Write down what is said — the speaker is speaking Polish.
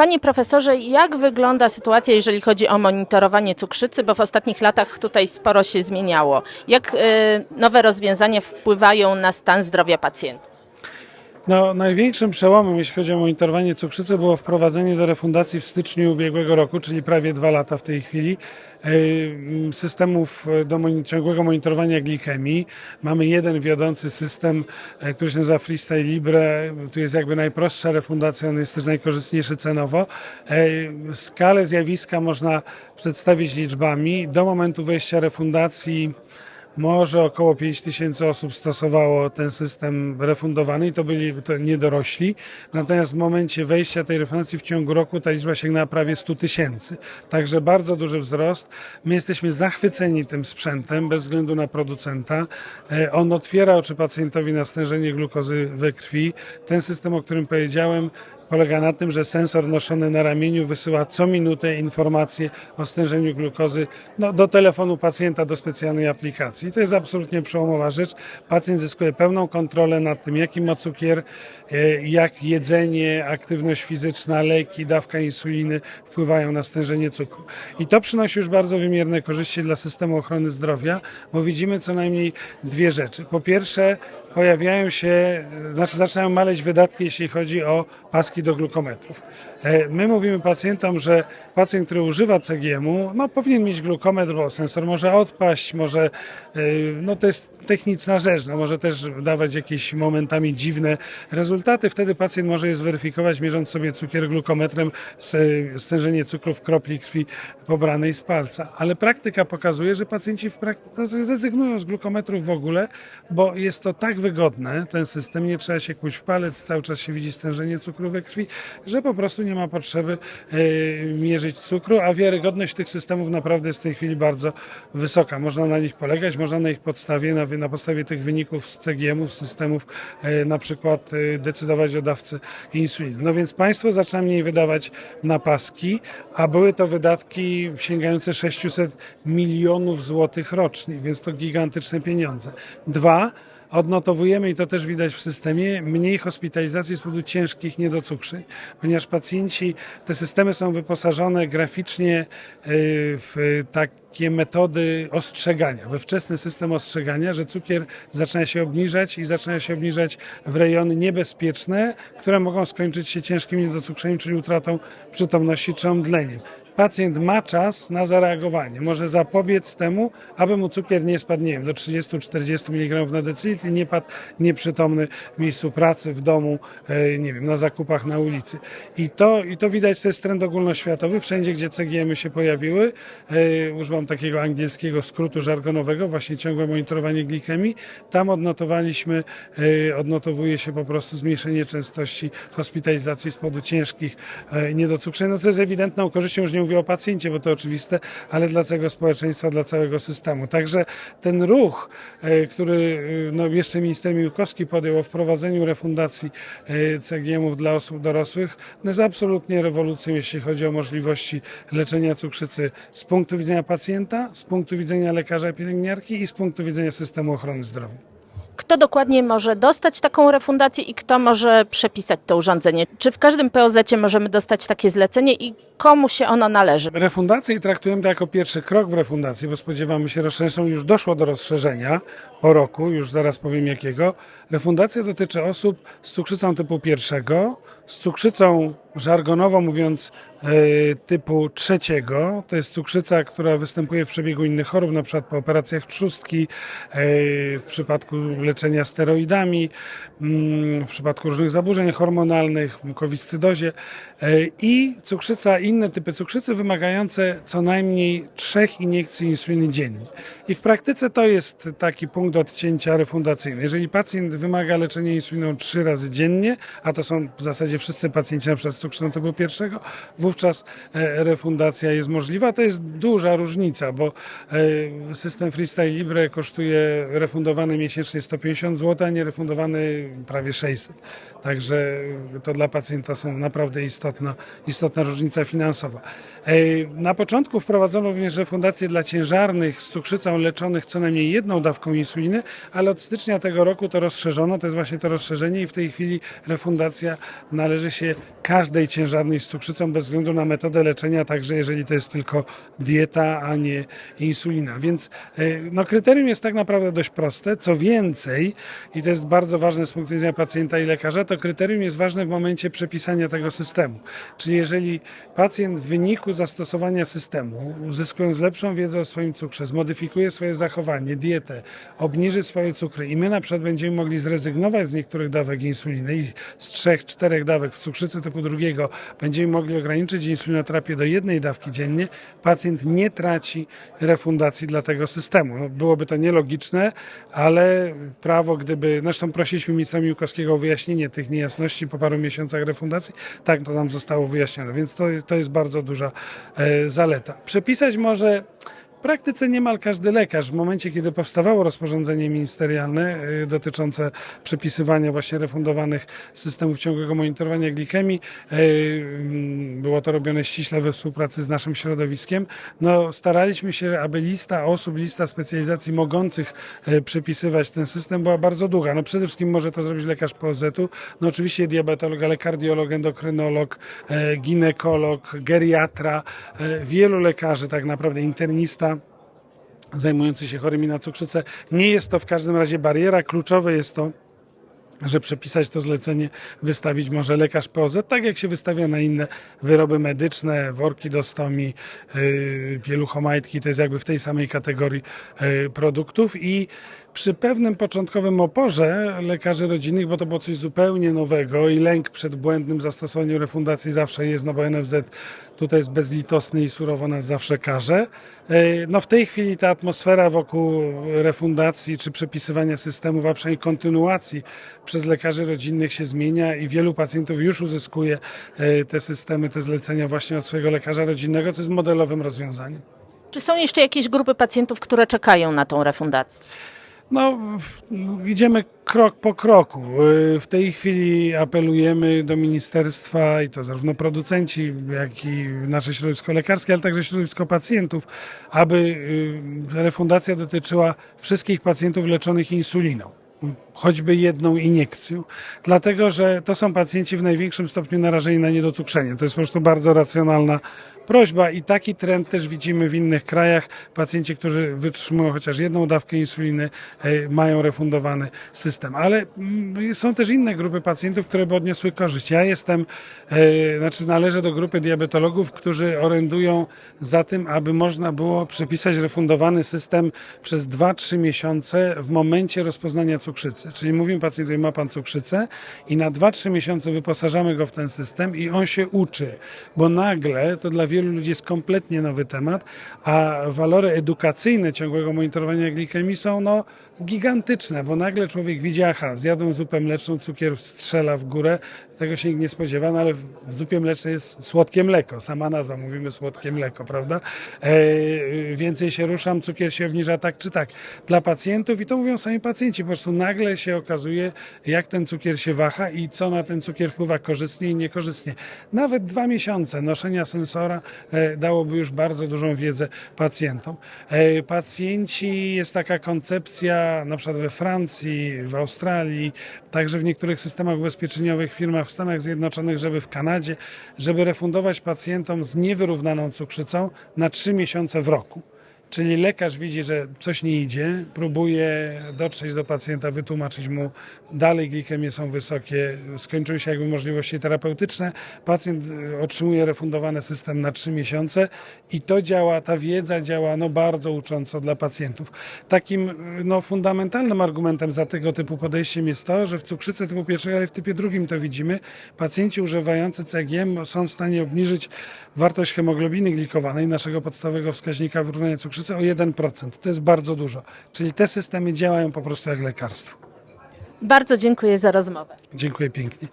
Panie profesorze, jak wygląda sytuacja, jeżeli chodzi o monitorowanie cukrzycy, bo w ostatnich latach tutaj sporo się zmieniało. Jak y, nowe rozwiązania wpływają na stan zdrowia pacjentów? No, największym przełomem, jeśli chodzi o monitorowanie cukrzycy, było wprowadzenie do refundacji w styczniu ubiegłego roku, czyli prawie dwa lata w tej chwili, e, systemów do moni- ciągłego monitorowania glikemii. Mamy jeden wiodący system, e, który się nazywa Freestyle Libre. Tu jest jakby najprostsza refundacja, on jest też najkorzystniejszy cenowo. E, Skalę zjawiska można przedstawić liczbami. Do momentu wejścia refundacji może około 5 tysięcy osób stosowało ten system refundowany i to byli to niedorośli. Natomiast w momencie wejścia tej refundacji w ciągu roku ta liczba sięgnęła prawie 100 tysięcy. Także bardzo duży wzrost. My jesteśmy zachwyceni tym sprzętem bez względu na producenta. E, On otwiera oczy pacjentowi na stężenie glukozy we krwi. Ten system, o którym powiedziałem, polega na tym, że sensor noszony na ramieniu wysyła co minutę informacje o stężeniu glukozy no, do telefonu pacjenta, do specjalnej aplikacji. To jest absolutnie przełomowa rzecz. Pacjent zyskuje pełną kontrolę nad tym, jaki ma cukier, e, jak jedzenie, aktywność fizyczna, leki, dawka insuliny wpływają na stężenie cukru. I to przynosi już bardzo wymierne korzyści dla systemu ochrony zdrowia, bo widzimy co najmniej dwie rzeczy. Po pierwsze, pojawiają się, znaczy zaczynają maleć wydatki, jeśli chodzi o paski do glukometrów. E, My mówimy pacjentom, że pacjent, który używa CGM-u, no, powinien mieć glukometr, bo sensor może odpaść, może, e, no to jest techniczna rzecz, no, może też dawać jakieś momentami dziwne rezultaty. Wtedy pacjent może je zweryfikować, mierząc sobie cukier glukometrem, stężenie cukru w kropli krwi pobranej z palca. Ale praktyka pokazuje, że pacjenci w praktyce rezygnują z glukometrów w ogóle, bo jest to tak wygodne, ten system, nie trzeba się kłuć w palec, cały czas się widzi stężenie cukru we krwi, że po prostu nie ma potrzeby e, mierzyć cukru, a wiarygodność tych systemów naprawdę jest w tej chwili bardzo wysoka. Można na nich polegać, można na ich podstawie, na, na podstawie tych wyników z CGM-ów, systemów e, na przykład e, decydować o dawce insuliny. No więc państwo zaczyna mniej wydawać na paski, a były to wydatki sięgające 600 milionów złotych rocznie, więc to gigantyczne pieniądze. Dwa, odnotowujemy, i to też widać w systemie, mniej hospitalizacji z powodu ciężkich niedocukrzeń, ponieważ pacjenci, te systemy są wyposażone graficznie y, w takie metody ostrzegania, we wczesny system ostrzegania, że cukier zaczyna się obniżać i zaczyna się obniżać w rejony niebezpieczne, które mogą skończyć się ciężkim niedocukrzeniem, czyli utratą przytomności czy omdleniem pacjent ma czas na zareagowanie. Może zapobiec temu, aby mu cukier nie spadł, nie wiem, do 30-40 mg na decylitr i nie padł nieprzytomny w miejscu pracy, w domu, e, nie wiem, na zakupach na ulicy. I to, i to widać, to jest trend ogólnoświatowy. Wszędzie, gdzie CGM-y się pojawiły, e, używam takiego angielskiego skrótu żargonowego, właśnie ciągłe monitorowanie glikemii, tam odnotowaliśmy, e, odnotowuje się po prostu zmniejszenie częstości hospitalizacji z powodu ciężkich e, niedocukrzeń. No to jest ewidentną korzyścią, już nie mówię o pacjencie, bo to oczywiste, ale dla całego społeczeństwa, dla całego systemu. Także ten ruch, e, który no, jeszcze minister Miłkowski podjął o wprowadzeniu refundacji CGM-ów dla osób dorosłych, no jest absolutnie rewolucją, jeśli chodzi o możliwości leczenia cukrzycy z punktu widzenia pacjenta, z punktu widzenia lekarza pielęgniarki i z punktu widzenia systemu ochrony zdrowia. Kto dokładnie może dostać taką refundację i kto może przepisać to urządzenie? Czy w każdym POZ możemy dostać takie zlecenie i komu się ono należy? Refundację traktujemy to jako pierwszy krok w refundacji, bo spodziewamy się rozszerzenia. Już doszło do rozszerzenia po roku, już zaraz powiem jakiego. Refundacja dotyczy osób z cukrzycą typu pierwszego, z cukrzycą żargonowo mówiąc e, typu trzeciego. To jest cukrzyca, która występuje w przebiegu innych chorób, na przykład po operacjach trzustki, e, w przypadku leczenia steroidami, mm, w przypadku różnych zaburzeń hormonalnych, mukowiscydozie e, i cukrzyca, inne typy cukrzycy wymagające co najmniej trzech iniekcji insuliny dziennie. I w praktyce to jest taki punkt odcięcia refundacyjny. Jeżeli pacjent wymaga leczenia insuliną trzy razy dziennie, a to są w zasadzie wszyscy pacjenci na przykład z cukrzycą typu pierwszego, wówczas e, refundacja jest możliwa. To jest duża różnica, bo e, system Freestyle Libre kosztuje refundowany miesięcznie 150 zł, a nie refundowany prawie 600. Także to dla pacjenta są naprawdę istotna, istotna różnica finansowa. E, Na początku wprowadzono również refundację dla ciężarnych z cukrzycą leczonych co najmniej jedną dawką insuliny, ale od stycznia tego roku to rozszerzono, to jest właśnie to rozszerzenie i w tej chwili refundacja na należy się każdej ciężarnej z cukrzycą bez względu na metodę leczenia, także jeżeli to jest tylko dieta, a nie insulina. Więc e, no, kryterium jest tak naprawdę dość proste. Co więcej, i to jest bardzo ważne z punktu widzenia pacjenta i lekarza, to kryterium jest ważne w momencie przepisania tego systemu. Czyli jeżeli pacjent w wyniku zastosowania systemu, uzyskując lepszą wiedzę o swoim cukrze, zmodyfikuje swoje zachowanie, dietę, obniży swoje cukry i my na przykład będziemy mogli zrezygnować z niektórych dawek insuliny i z trzech, czterech dawek w cukrzycy typu drugiego będziemy mogli ograniczyć insulinoterapię do jednej dawki dziennie, pacjent nie traci refundacji dla tego systemu. No, byłoby to nielogiczne, ale prawo, gdyby, zresztą prosiliśmy ministra Miłkowskiego o wyjaśnienie tych niejasności po paru miesiącach refundacji, tak to nam zostało wyjaśnione, więc to, to jest bardzo duża e, zaleta. Przepisać może praktyce niemal każdy lekarz w momencie, kiedy powstawało rozporządzenie ministerialne y, dotyczące przepisywania właśnie refundowanych systemów ciągłego monitorowania glikemii, y, mm, było to robione ściśle we współpracy z naszym środowiskiem. No, staraliśmy się, aby lista osób, lista specjalizacji mogących y, przepisywać ten system była bardzo długa. No, przede wszystkim może to zrobić lekarz POZ-u, no oczywiście diabetolog, ale kardiolog, endokrynolog, ginekolog, geriatra, wielu lekarzy tak naprawdę, internista zajmujący się chorymi na cukrzycę. Nie jest to w każdym razie bariera. Kluczowe jest to, że przepisać to zlecenie wystawić może lekarz POZ, tak jak się wystawia na inne wyroby medyczne, worki do stomii, yy, pieluchomajtki, to jest jakby w tej samej kategorii yy, produktów i przy pewnym początkowym oporze lekarzy rodzinnych, bo to było coś zupełnie nowego i lęk przed błędnym zastosowaniem refundacji zawsze jest, no bo NFZ tutaj jest bezlitosny i surowo nas zawsze karze. Yy, No w tej chwili ta atmosfera wokół refundacji czy przepisywania systemów, a przynajmniej kontynuacji przez lekarzy rodzinnych się zmienia i wielu pacjentów już uzyskuje e, te systemy, te zlecenia właśnie od swojego lekarza rodzinnego, co jest modelowym rozwiązaniem. Czy są jeszcze jakieś grupy pacjentów, które czekają na tą refundację? No, idziemy krok po kroku. W tej chwili apelujemy do ministerstwa i to zarówno producenci, jak i nasze środowisko lekarskie, ale także środowisko pacjentów, aby y, refundacja dotyczyła wszystkich pacjentów leczonych insuliną. Choćby jedną iniekcją, dlatego że to są pacjenci w największym stopniu narażeni na niedocukrzenie. To jest po prostu bardzo racjonalna prośba i taki trend też widzimy w innych krajach. Pacjenci, którzy wytrzymują chociaż jedną dawkę insuliny, e, mają refundowany system. Ale mm, są też inne grupy pacjentów, które by odniosły korzyść. Ja jestem, e, znaczy należę do grupy diabetologów, którzy orędują za tym, aby można było przepisać refundowany system przez 2-3 miesiące w momencie rozpoznania cukrzycy. Czyli mówimy pacjentowi, ma pan cukrzycę i na 2-3 miesiące wyposażamy go w ten system i on się uczy, bo nagle to dla wielu ludzi jest kompletnie nowy temat, a walory edukacyjne ciągłego monitorowania glikemii są no, gigantyczne, bo nagle człowiek widzi, aha, zjadłem zupę mleczną, cukier strzela w górę, tego się nikt nie spodziewa, no ale w zupie mlecznej jest słodkie mleko, sama nazwa, mówimy słodkie mleko, prawda? E, więcej się ruszam, cukier się obniża tak czy tak. Dla pacjentów, i to mówią sami pacjenci, po prostu nagle się okazuje, jak ten cukier się waha i co na ten cukier wpływa korzystnie i niekorzystnie. Nawet dwa miesiące noszenia sensora e, dałoby już bardzo dużą wiedzę pacjentom. E, Pacjenci, jest taka koncepcja, na przykład we Francji, w Australii, także w niektórych systemach ubezpieczeniowych, firmach w Stanach Zjednoczonych, żeby w Kanadzie, żeby refundować pacjentom z niewyrównaną cukrzycą na trzy miesiące w roku. Czyli lekarz widzi, że coś nie idzie, próbuje dotrzeć do pacjenta, wytłumaczyć mu, dalej glikemie są wysokie, skończyły się jakby możliwości terapeutyczne. Pacjent y, otrzymuje refundowany system na 3 miesiące i to działa, ta wiedza działa no, bardzo ucząco dla pacjentów. Takim y, no, fundamentalnym argumentem za tego typu podejściem jest to, że w cukrzycy typu pierwszego, ale w typie drugim to widzimy, pacjenci używający CGM są w stanie obniżyć wartość hemoglobiny glikowanej, naszego podstawowego wskaźnika wyrównania cukrzycy o 1%. To jest bardzo dużo. Czyli te systemy działają po prostu jak lekarstwo. Bardzo dziękuję za rozmowę. Dziękuję pięknie.